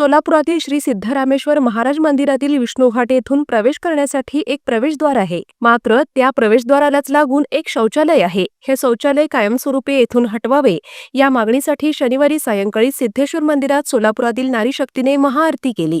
सोलापुरातील श्री सिद्धरामेश्वर महाराज मंदिरातील विष्णूघाट येथून प्रवेश करण्यासाठी एक प्रवेशद्वार आहे. मात्र त्या प्रवेशद्वारालाच लागून एक शौचालय आहे. हे शौचालय कायमस्वरूपी येथून हटवावे. या मागणीसाठी शनिवारी सायंकाळी सिद्धेश्वर मंदिरात सोलापुरातील नारी शक्तीने महाआरती केली.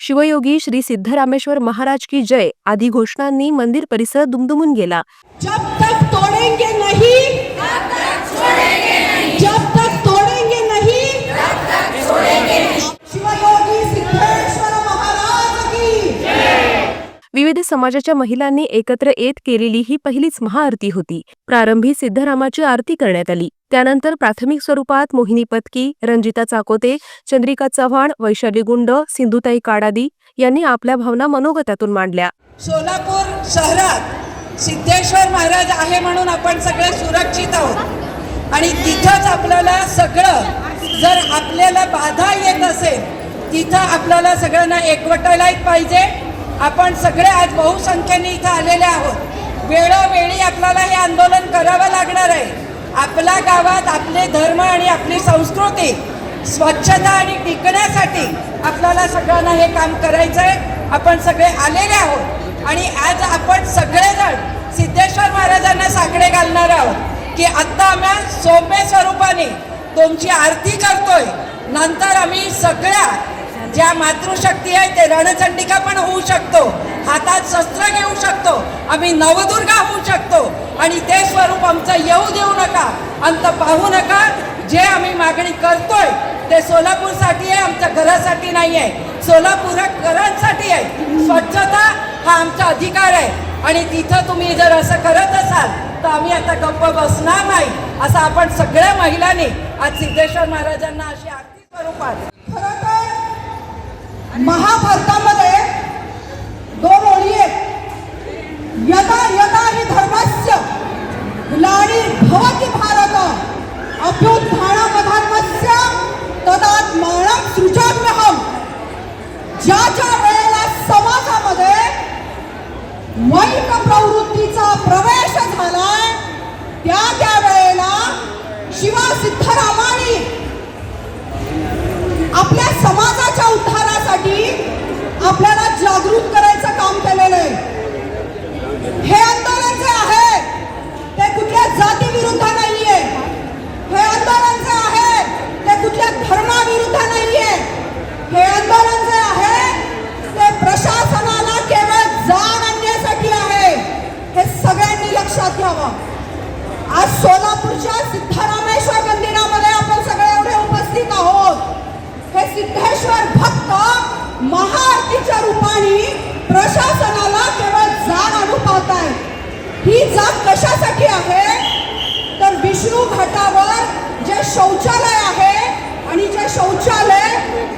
शिवयोगी श्री सिद्धरामेश्वर महाराज की जय आदी घोषणांनी मंदिर परिसर दुमदुमून गेला. जब तक तोड़ेंगे नहीं जब तक तोड़ेंगे नहीं शिवयोगी सिद्धेश्वर महाराज की विविध समाजाच्या महिलांनी एकत्र येत केलेली ही पहिलीच महाआरती होती. प्रारंभी सिद्धरामाची आरती करण्यात आली. त्यानंतर प्राथमिक स्वरूपात मोहिनी पत्की रंजिता चाकोते चंद्रिका चव्हाण वैशाली गुंड सिंधुताई काडादी यांनी आपल्या भावना मनोगतातून मांडल्या. सोलापूर शहरात सिद्धेश्वर महाराज आहे म्हणून आपण सगळे सुरक्षित आहोत. आणि तिथंच आपल्याला सगळं जर आपल्याला बाधा येत असेल तिथं आपल्याला सगळ्यांना एकवटायलाच पाहिजे. आपण सगळे आज बहुसंख्येने इथं आलेले आहोत. वेळोवेळी आपल्याला हे आंदोलन करावं लागणार आहे. आपल्या गावात आपले धर्म आणि आपली संस्कृती स्वच्छता आणि टिकण्यासाठी आपल्याला सगळ्यांना हे काम करायचं आहे आपण सगळे आलेले आहोत. आणि आज आपण सगळेजण सिद्धेश्वर महाराजांना साकडे घालणार आहोत की आत्ता आम्ही सौम्य स्वरूपाने तुमची आरती करतोय. नंतर आम्ही सगळ्या ज्या मातृशक्ती आहे ते रणचंडिका पण होऊ शकतो. हातात शस्त्र घेऊ शकतो. आम्ही नवदुर्गा होऊ शकतो. आणि आमचं येऊ देऊ नका आमचं पाहू नका. जे आम्ही मागणी करतोय ते सोलापूरसाठी आहे आमच्या घरासाठी नाही आहे सोलापूरकरांसाठी आहे. स्वच्छता हा आमचा अधिकार आहे. आणि तिथं तुम्ही जर असं करत असाल तर आम्ही आता गप्प बसणार नाही. असं आपण सगळ्या महिलांनी आज सिद्धेश्वर महाराजांना अशी आरती स्वरूपात खरं तर महाभारतामध्ये दोन ओळी आहेत. यदा भवति भारत. अभ्युत्थानमधर्मस्य तदात्मानं सृजाम्यहम्. ज्या ज्या वेळेला समाजामध्ये वाईट प्रवृत्तीचा प्रवेश झाला त्या त्या वेळेला शिवा सिद्धरामानी आपल्या समाजाच्या उद्धारासाठी आपल्याला जागृत करायचं काम केलेलं आहे. हे आंदोलन जे आहे ते कुठल्या जाती विरुद्ध नाहीये हे आंदोलन जे आहे ते कुठल्या धर्माविरुद्ध नाहीये हे आंदोलन जे आहे ते प्रशासनाला केवळ जाग आणण्यासाठी आहे हे सगळ्यांनी लक्षात घ्यावं आज सोलापूरच्या सिद्धरामेश्वर मंदिरामध्ये आपण सगळे एवढे उपस्थित आहोत. हे सिद्धेश्वर भक्त महाआरतीच्या रूपाने प्रशासनाला केवळ जाग आणू पाहत आहे. ही जात कशासाठी आहे? तर विष्णू घाटावर जे शौचालय आहे आणि जे शौचालय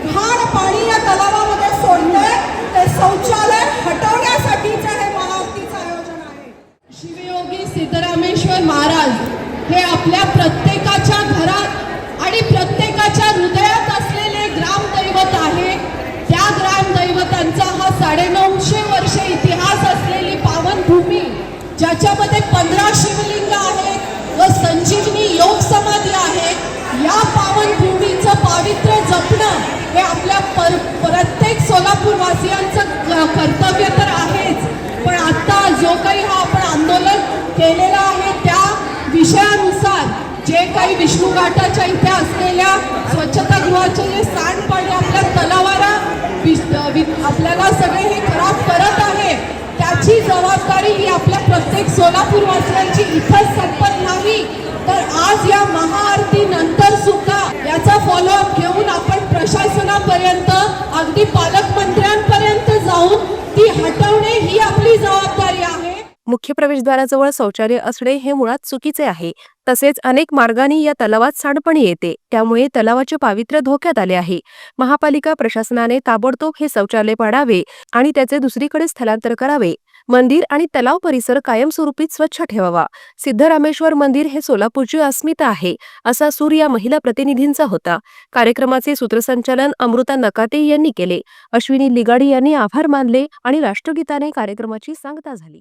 घाण पाणी या तलावामध्ये सोडले ते शौचालय हटवण्यासाठीचे हे महाआरतीचं आयोजन आहे. शिवयोगी सिद्धरामेश्वर महाराज हे आपल्या प्रत्येकाच्या घरात आणि प्रत्येकाच्या हृदयात असलेले ग्रामदैवत आहे. त्या ग्रामदैवतांचा हा साडेनऊशे वर्ष इतिहास असलेली पावनभूमी ज्याच्यामध्ये पंधरा शिवलिंग आहेत व संजीवनी योग समाधी आहे या पावनभूमीचं पावित्र्य जपणं हे आपल्या काही विष्णू घाटाच्या इथे असलेल्या स्वच्छतागृहाचे जे सांडपाणी आपल्या तलावाला विस- वि- आपल्याला सगळे हे खराब करत आहे. त्याची जबाबदारी ही आपल्या प्रत्येक सोलापूरवासियांची इथंच संपत मुख्य प्रवेशद्वाराजवळ शौचालय असणे हे मुळात चुकीचे आहे. तसेच अनेक मार्गांनी या तलावात सांडपणी येते. त्यामुळे तलावाचे पावित्र्य धोक्यात आले आहे. महापालिका प्रशासनाने ताबडतोब हे शौचालय पाडावे आणि त्याचे दुसरीकडे स्थलांतर करावे. मंदिर आणि तलाव परिसर कायमस्वरूपीत स्वच्छ ठेवावा. सिद्धरामेश्वर मंदिर हे सोलापूरची अस्मिता आहे असा सूर या महिला प्रतिनिधींचा होता. कार्यक्रमाचे सूत्रसंचालन अमृता नकाते यांनी केले. अश्विनी लिगाडी यांनी आभार मानले आणि राष्ट्रगीताने कार्यक्रमाची सांगता झाली.